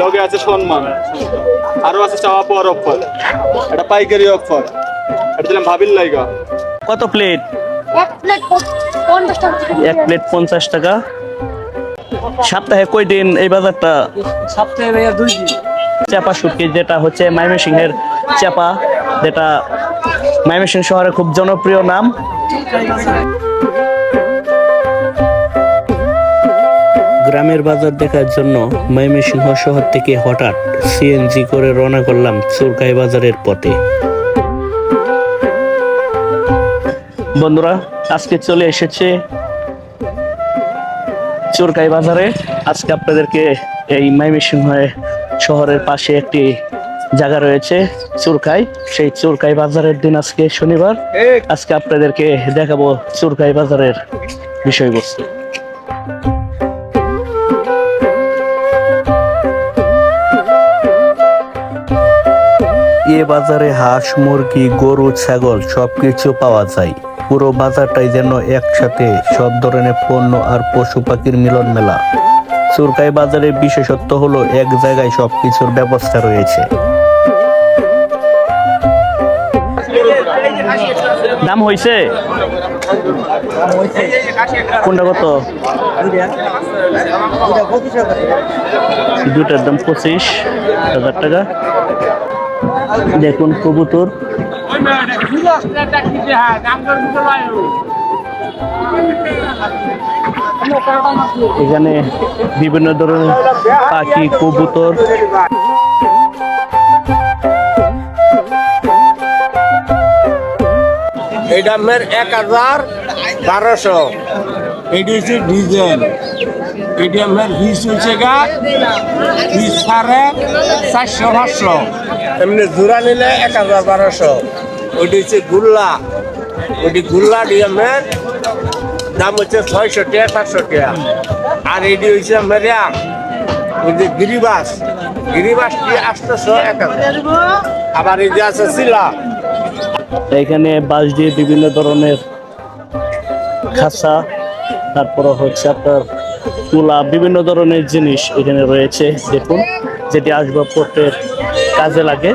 লগে আছে সম্মান। আরও আছে চাওয়া পাওয়ার অফার। এটা পাইকারি অফার। এটা দিলাম ভাবির লাইগা। কত প্লেট? এক প্লেট পঞ্চাশ টাকা। এক প্লেট পঞ্চাশ টাকা। সপ্তাহে কই দিন এই বাজারটা? সপ্তাহে দুই দিন। চাপা শুটকি যেটা হচ্ছে ময়মনসিংহের চাপা যেটা ময়মনসিংহ শহরে খুব জনপ্রিয় নাম। গ্রামের বাজার দেখার জন্য ময়মনসিংহ শহর থেকে হঠাৎ সিএনজি করে রওনা করলাম চুরকাই বাজারের পথে। বন্ধুরা আজকে চলে এসেছে চোরকাই বাজারে। আজকে আপনাদেরকে এই ময়মনসিংহ শহরের পাশে একটি জায়গা রয়েছে চুরকাই। সেই চুরকাই বাজারের দিন আজকে শনিবার। আজকে আপনাদেরকে দেখাবো চুরকাই বাজারের বিষয়বস্তু। এ বাজারে হাঁস, মুরগি, গরু, ছাগল সবকিছু পাওয়া যায়। পুরো বাজারটাই যেন একসাথে সব ধরনের পণ্য আর পশু পাখির মিলন মেলা চুরকাই বাজারের বিশেষত্ব হলো এক জায়গায় সব কিছুর ব্যবস্থা রয়েছে। দাম হয়েছে কোনটা কত? দুটার দাম পঁচিশ হাজার টাকা। দেখুন, কবুতর। এখানে বিভিন্ন ধরনের পাখি, কবুতর। এটা আমার এক হাজার বারোশো। এটি হচ্ছে ডিজেল। এটি আমার হিস হচ্ছে গা, হিস সাড়ে চারশো, পাঁচশো। এমনি জোড়া নিলে এক হাজার বারোশো। ওইটি হচ্ছে গুল্লা। ওইটি গুল্লা ডিএমের দাম হচ্ছে ছয়শো টাকা, সাতশো টাকা। আর এটি হচ্ছে আমার এক ওই যে গিরিবাস গিরিবাসটি আসতেছে এক হাজার। আবার এই যে আছে শিলা। এখানে বাঁশ দিয়ে বিভিন্ন ধরনের খাসা, তারপরে হচ্ছে আপনার তুলা, বিভিন্ন ধরনের জিনিস এখানে রয়েছে। দেখুন, যেটি আসবাবপত্রের কাজে লাগে।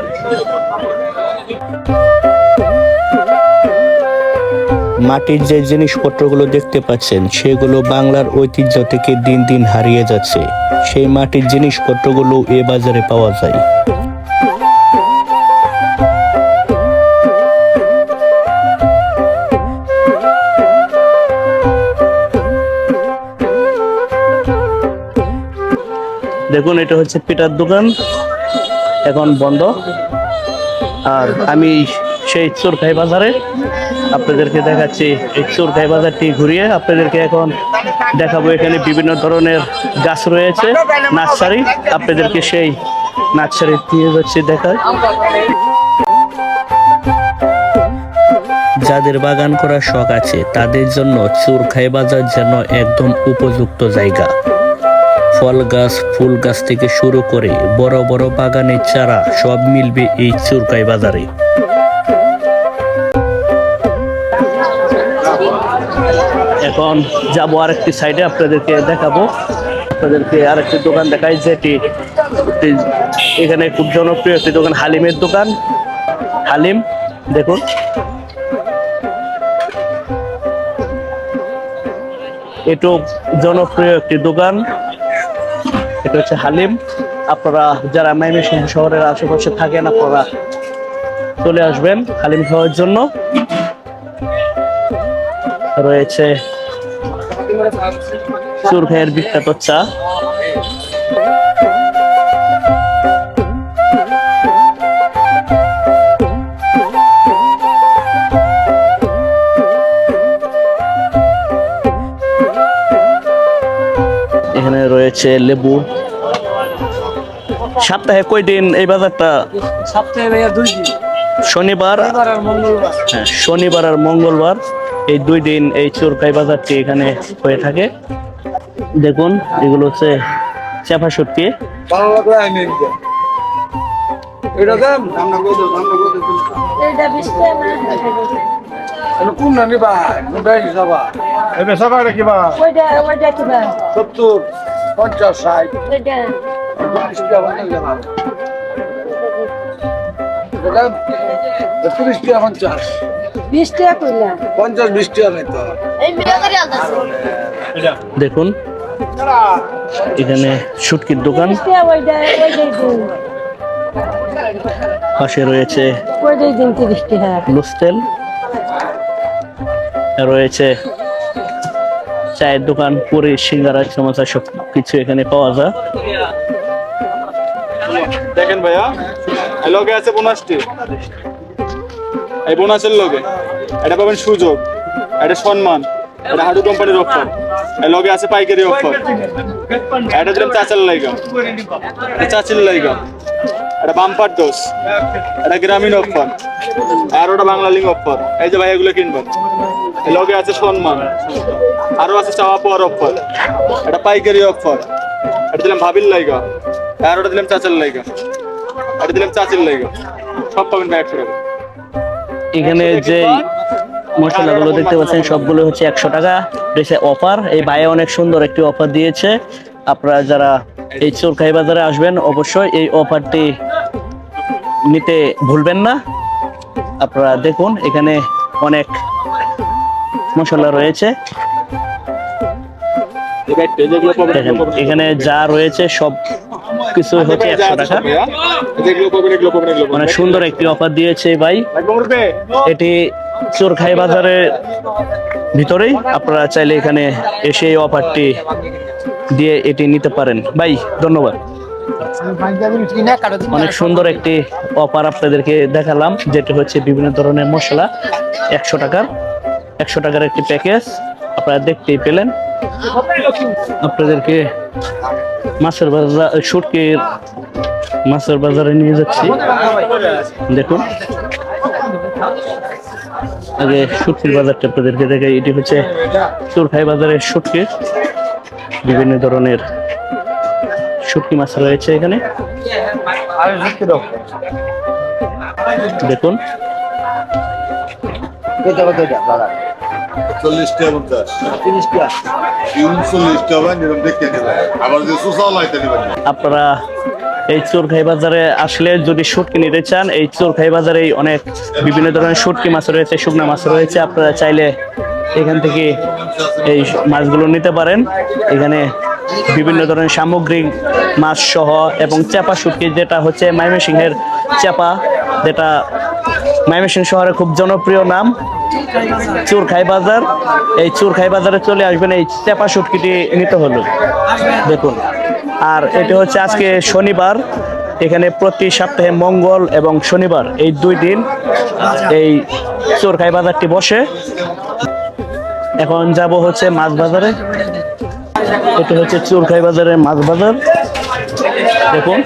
মাটির যে জিনিসপত্রগুলো দেখতে পাচ্ছেন, সেগুলো বাংলার ঐতিহ্য থেকে দিন দিন হারিয়ে যাচ্ছে। সেই মাটির জিনিসপত্রগুলো এ বাজারে পাওয়া যায়। দেখুন, এটা হচ্ছে পিঠার দোকান। এখন বন্ধ। আর আমি সেই চোরখাই বাজারে আপনাদেরকে দেখাচ্ছি এই চোরখাই বাজারটি ঘুরিয়ে আপনাদেরকে এখন দেখাবো এখানে বিভিন্ন ধরনের গাছ রয়েছে, নার্সারি। আপনাদেরকে সেই নার্সারি দিয়ে যাচ্ছি দেখায় যাদের বাগান করার শখ আছে, তাদের জন্য চুরখাই বাজার যেন একদম উপযুক্ত জায়গা। ফল গাছ, ফুল গাছ থেকে শুরু করে বড় বড় বাগানের চারা সব মিলবে এই চুরকাই বাজারে। এখন যাব আরেকটি সাইডে আপনাদেরকে দেখাবো। আপনাদেরকে আরেকটি দোকান দেখাই, যেটি এখানে খুব জনপ্রিয় একটি দোকান, হালিমের দোকান। হালিম, দেখুন। এটু জনপ্রিয় একটি দোকান। এটা হচ্ছে হালিম। আপনারা যারা ময়মনসিংহ শহরের আশেপাশে থাকেন, আপনারা চলে আসবেন হালিম খাওয়ার জন্য। রয়েছে সুরখাইয়ের বিখ্যাত চা। এখানে রয়েছে লেবু। সপ্তাহে কই দিন এই বাজারটা? সপ্তাহে ভাইয়া দুই দিন। শনিবার। শনিবার আর মঙ্গলবার। হ্যাঁ, শনিবার আর মঙ্গলবার। এই দুই দিন এই চোরকাই বাজারটি এখানে হয়ে থাকে। দেখুন এগুলো হচ্ছে চাপা শুটকি এটা দাম তিরিশ টাকা পঞ্চাশ। বিশ টাকা কইলাম পঞ্চাশ বিশ টাকা নাই তো। এই মিলাদারি আলদাছে দেখুন এখানে শুটকির দোকান। পাশে রয়েছে লুস্টেল রয়েছে চায়ের দোকান পুরি সিঙ্গারা সমোসা সব কিছু এখানে পাওয়া যায়। দেখেন ভাইয়া। লগে আছে বোনাসটি? এই বোনাসের লগে এটা পাবেন সুযোগ, এটা সম্মান, এটা হাডু কোম্পানির অফার এই লগে আছে পাইকারি অফার এটা দিলাম চাচার লাইগা। চাচির লাইগা। এটা বাম্পার দোষ। এটা গ্রামীণ অফার আর ওটা বাংলা লিঙ্ক অফার এই যে ভাই, এগুলো কিনবেন। লগে আছে সম্মান। আরও আছে চাওয়া পাওয়ার অফার এটা পাইকারি অফার এটা দিলাম ভাবির লাইগা। আর ওটা দিলাম চাচার লাইগা। এটা দিলাম চাচির লাইগা সব পাবেন ভাই একশো টাকা এখানে যে মশলাগুলো দেখতে পাচ্ছেন সবগুলো হচ্ছে একশো টাকা। রয়েছে অফার এই ভাইয়ে অনেক সুন্দর একটি অফার দিয়েছে। আপনারা যারা এই চোরখাই বাজারে আসবেন অবশ্যই এই অফারটি নিতে ভুলবেন না। আপনারা দেখুন এখানে অনেক মশলা রয়েছে। এখানে যা রয়েছে সব কিছু হচ্ছে একশো টাকা। এগুলো অনেক সুন্দর একটি অফার দিয়েছে ভাই। এটি চোরখাই বাজারের ভিতরেই। আপনারা চাইলে এখানে এসে এই অফারটি দিয়ে এটি নিতে পারেন। ভাই ধন্যবাদ। অনেক সুন্দর একটি অফার আপনাদেরকে দেখালাম যেটি হচ্ছে বিভিন্ন ধরনের মশলা। একশো টাকার একশো টাকার একটি প্যাকেজ আপনারা দেখতেই পেলেন। আপনাদেরকে মাছের বাজার শুটকির মাছের বাজারে নিয়ে যাচ্ছি। দেখুন। আগে সুটকির বাজারটা আপনাদেরকে দেখাই। এটি হচ্ছে চুরখাই বাজারের শুটকি। বিভিন্ন ধরনের শুটকি মাছ রয়েছে এখানে। দেখুন। নিরম দেখতে আবার যে সুসাও আপনারা এই চোরখাই বাজারে আসলে যদি শুটকি নিতে চান এই চোরখাই বাজারে অনেক বিভিন্ন ধরনের শুটকি মাছ রয়েছে শুকনা মাছ রয়েছে। আপনারা চাইলে এখান থেকে এই মাছগুলো নিতে পারেন। এখানে বিভিন্ন ধরনের সামগ্রিক মাছ সহ এবং চাপা শুটকি যেটা হচ্ছে ময়মনসিংহের চাপা যেটা ময়মনসিংহ শহরে খুব জনপ্রিয় নাম। চুরখাই বাজার। এই চুরখাই বাজারে চলে আসবেন, এই চাপা শুটকিটি নিতে হলো। দেখুন। আর এটি হচ্ছে আজকে শনিবার। এখানে প্রতি সপ্তাহে মঙ্গল এবং শনিবার এই দুই দিন এই চোরখাই বাজারটি বসে। এখন যাব হচ্ছে মাছ বাজারে। এটি হচ্ছে চোরখাই বাজারের মাছ বাজার। দেখুন,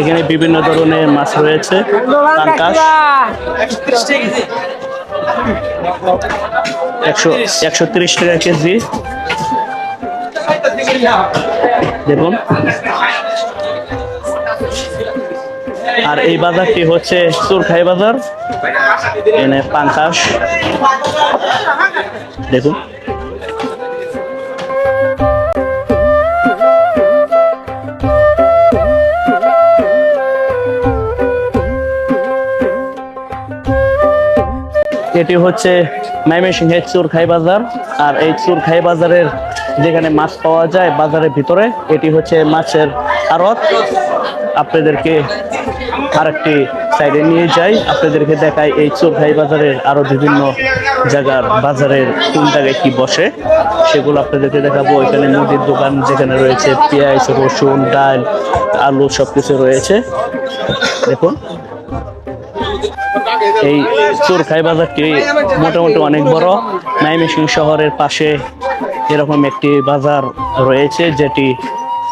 এখানে বিভিন্ন ধরনের মাছ রয়েছে। একশো একশো তিরিশ টাকা কেজি। দেখুন। আর এই বাজারটি হচ্ছে চুরখাই বাজার। এনে পাঙ্কাশ। দেখুন। এটি হচ্ছে ময়মনসিংহের চুরখাই বাজার। আর এই চুরখাই বাজারের যেখানে মাছ পাওয়া যায় বাজারের ভিতরে, এটি হচ্ছে মাছের আড়ত। আপনাদেরকে আরেকটি সাইডে নিয়ে যাই। আপনাদেরকে দেখাই এই চোরখাই বাজারের আরও বিভিন্ন জায়গার বাজারের কোন জায়গায় কি বসে। সেগুলো আপনাদেরকে দেখাবো। এখানে মুদির দোকান যেখানে রয়েছে পেঁয়াজ, রসুন, ডাল, আলু সবকিছু রয়েছে। দেখুন। এই চোরখাই বাজারটি মোটামুটি অনেক বড়। ময়মনসিংহ শহরের পাশে এরকম একটি বাজার রয়েছে, যেটি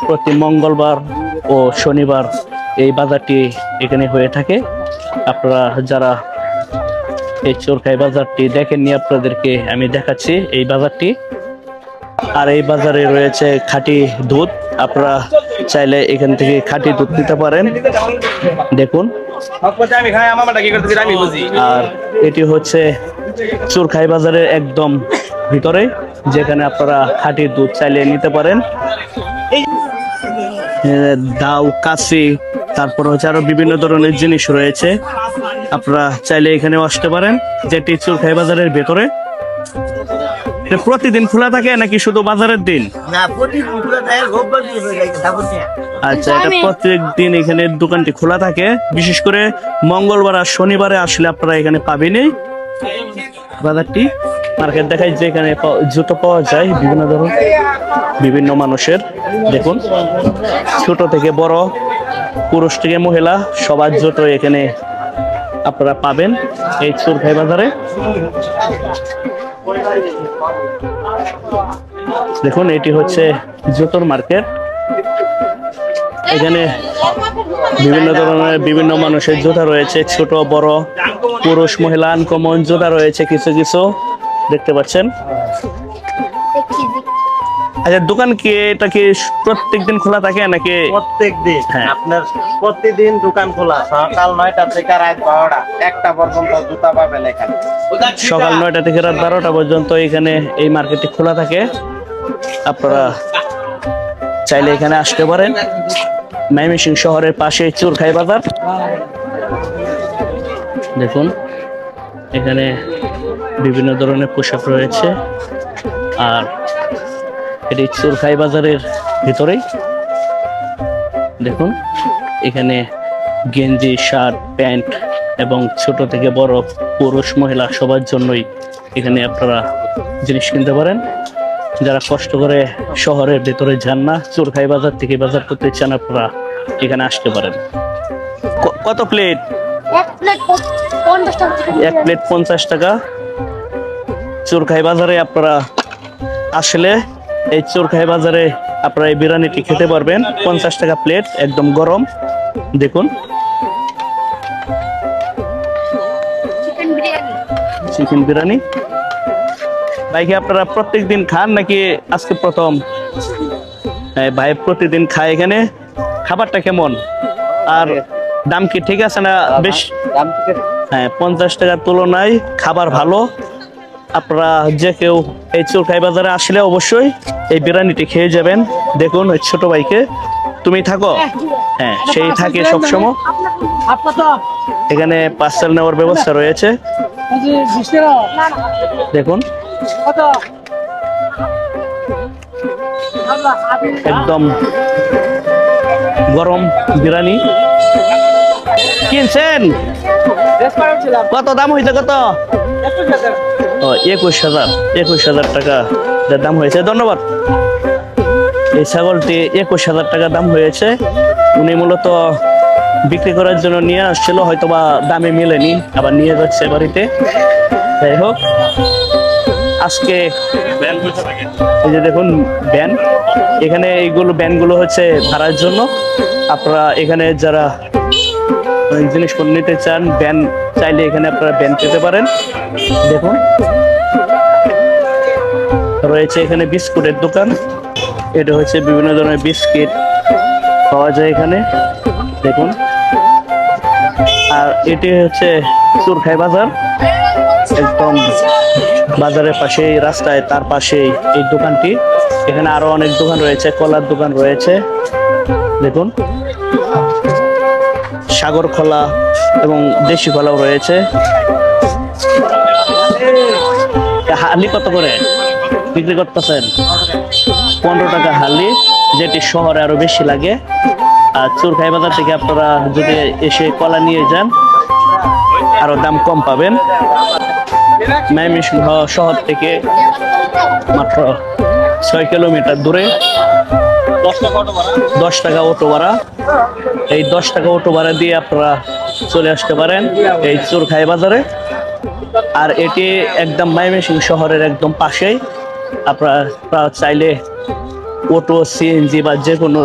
প্রতি মঙ্গলবার ও শনিবার এই বাজারটি এখানে হয়ে থাকে। আপনারা যারা এই চোরখাই বাজারটি দেখেননি, আপনাদেরকে আমি দেখাচ্ছি এই বাজারটি। আর এই বাজারে রয়েছে খাঁটি দুধ। আপনারা চাইলে এখান থেকে খাঁটি দুধ নিতে পারেন। দেখুন। আর এটি হচ্ছে চুরখাই বাজারের একদম ভিতরে, যেখানে আপনারা খাঁটি দুধ চাইলে নিতে পারেন। দাও কাশি, তারপর হচ্ছে আরও বিভিন্ন ধরনের জিনিস রয়েছে। আপনারা চাইলে এখানেও আসতে পারেন, যেটি চুরখাই বাজারের ভেতরে। প্রতিদিন খোলা থাকে নাকি শুধু বাজারের দিন? আচ্ছা এটা প্রত্যেক দিন এখানে দোকানটি খোলা থাকে। বিশেষ করে মঙ্গলবার আর শনিবারে আসলে আপনারা এখানে পাবেনই বাজারটি। মার্কেট দেখায় যে এখানে পাওয়া- জুতো পাওয়া যায় বিভিন্ন ধরনের বিভিন্ন মানুষের। দেখুন ছোট থেকে বড় পুরুষ থেকে মহিলা সবার জুতো এখানে আপনারা পাবেন এই চুরখাই বাজারে। দেখুন, এটি হচ্ছে জুতোর মার্কেট। এখানে বিভিন্ন ধরনের বিভিন্ন মানুষের জুতা রয়েছে, ছোট, বড়, পুরুষ, মহিলা আনকমন জুতা রয়েছে, কিছু কিছু। দেখতে পাচ্ছেন? আচ্ছা দোকান কি এটা কি প্রত্যেকদিন খোলা থাকে নাকি? প্রত্যেক দিন হ্যাঁ। আপনার প্রতিদিন দোকান খোলা সকাল নয়টা থেকে রাত বারোটা একটা পর্যন্ত জুতা পাবেন এখানে। সকাল নয়টা থেকে রাত বারোটা পর্যন্ত এখানে এই মার্কেটটি খোলা থাকে। আপনারা চাইলে এখানে আসতে পারেন। ময়মনসিং শহরের পাশে চুরখাই বাজার। দেখুন এখানে বিভিন্ন ধরনের পোশাক রয়েছে। আর এটি চুরখাই বাজারের ভিতরেই। দেখুন এখানে গেঞ্জি শার্ট প্যান্ট এবং ছোট থেকে বড় পুরুষ মহিলা সবার জন্যই এখানে আপনারা জিনিস কিনতে পারেন। যারা কষ্ট করে শহরের ভেতরে যান না চোরখাই বাজার থেকে বাজার করতে চান আপনারা এখানে আসতে পারেন। কত প্লেট? এক প্লেট পঞ্চাশ টাকা। এক প্লেট পঞ্চাশ টাকা। চোরখাই বাজারে আপনারা আসলে এই চোরখাই বাজারে আপনারা এই বিরিয়ানিটি খেতে পারবেন। পঞ্চাশ টাকা প্লেট একদম গরম। দেখুন। চিকেন বিরিয়ানি। চিকেন ভাই কি আপনারা প্রত্যেক দিন খান নাকি আজকে প্রথম? হ্যাঁ, ভাই প্রতিদিন খায় এখানে। খাবারটা কেমন? আর দাম কি ঠিক আছে না বেশ? হ্যাঁ পঞ্চাশ টাকার তুলনায় খাবার ভালো। আপনারা যে কেউ এই চুরখাই বাজারে আসলে অবশ্যই এই বিরিয়ানিটি খেয়ে যাবেন। দেখুন ওই ছোট ভাইকে। তুমি থাকো। হ্যাঁ সেই থাকে সবসময়। এখানে পার্সেল নেওয়ার ব্যবস্থা রয়েছে। দেখুন। একদম গরম বিরিয়ানি। কিনছেন? কত দাম হয়েছে কত? ও, একুশ হাজার একুশ হাজার টাকা দাম হয়েছে, ধন্যবাদ। এই ছাগলটি একুশ হাজার টাকা দাম হয়েছে। উনি মূলত বিক্রি করার জন্য নিয়ে আসছিল হয়তো বা দামে মেলেনি, আবার নিয়ে যাচ্ছে বাড়িতে। যাই হোক, আজকে এই যে দেখুন, ব্যান। এখানে এইগুলো ব্যানগুলো হচ্ছে ভাড়ার জন্য। আপনারা এখানে যারা জিনিসপত্র নিতে চান, ব্যান চাইলে এখানে আপনারা ব্যান পেতে পারেন। দেখুন। রয়েছে এখানে বিস্কুটের দোকান। এটা হচ্ছে বিভিন্ন ধরনের বিস্কিট পাওয়া যায় এখানে। দেখুন। আর এটি হচ্ছে চুরখাই বাজার। একদম বাজারের পাশে এই রাস্তায় তার পাশেই এই দোকানটি। এখানে আরও অনেক দোকান রয়েছে, কলার দোকান রয়েছে। দেখুন। সাগর খোলা এবং দেশি খোলাও রয়েছে। হালি কত করে? বিক্রি করতেছেন? পনেরো টাকা হালি, যেটি শহরে আরও বেশি লাগে। আর চুরখাই বাজার থেকে আপনারা যদি এসে কলা নিয়ে যান, আরও দাম কম পাবেন। শহর থেকে মাত্র ছয় কিলোমিটার দূরে। দশ টাকা অটো ভাড়া? এই দশ টাকা অটো ভাড়া দিয়ে আপনারা চলে আসতে পারেন এই চোরখাই বাজারে। আর এটি একদম ময়মনসিংহ শহরের একদম পাশেই। আপনারা চাইলে অটো সিএনজি বা যে কোনো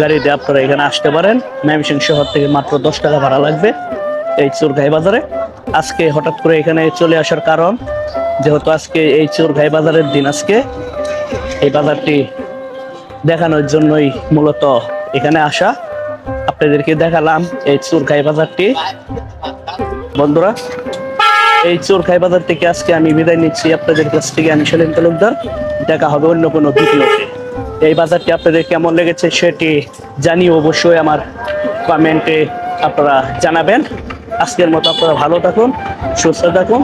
গাড়িতে আপনারা এখানে আসতে পারেন। ময়মনসিংহ শহর থেকে মাত্র দশ টাকা ভাড়া লাগবে এই চোরঘাই বাজারে। আজকে হঠাৎ করে এখানে চলে আসার কারণ, যেহেতু আজকে এই চোরঘাই বাজারের দিন আজকে, এই বাজারটি দেখানোর জন্যই মূলত এখানে আসা। আপনাদেরকে দেখালাম এই চোরখাই বাজারটি। বন্ধুরা, এই চোরখাই বাজার থেকে আজকে আমি বিদায় নিচ্ছি। আপনাদের কাছ থেকে আমি সেলিম তালুকদার। দেখা হবে অন্য কোনো ভিডিওতে। এই বাজারটি আপনাদের কেমন লেগেছে সেটি জানিয়ে অবশ্যই আমার কমেন্টে আপনারা জানাবেন। আজকের মতো আপনারা ভালো থাকুন, সুস্থ থাকুন।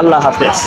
আল্লাহ হাফেজ।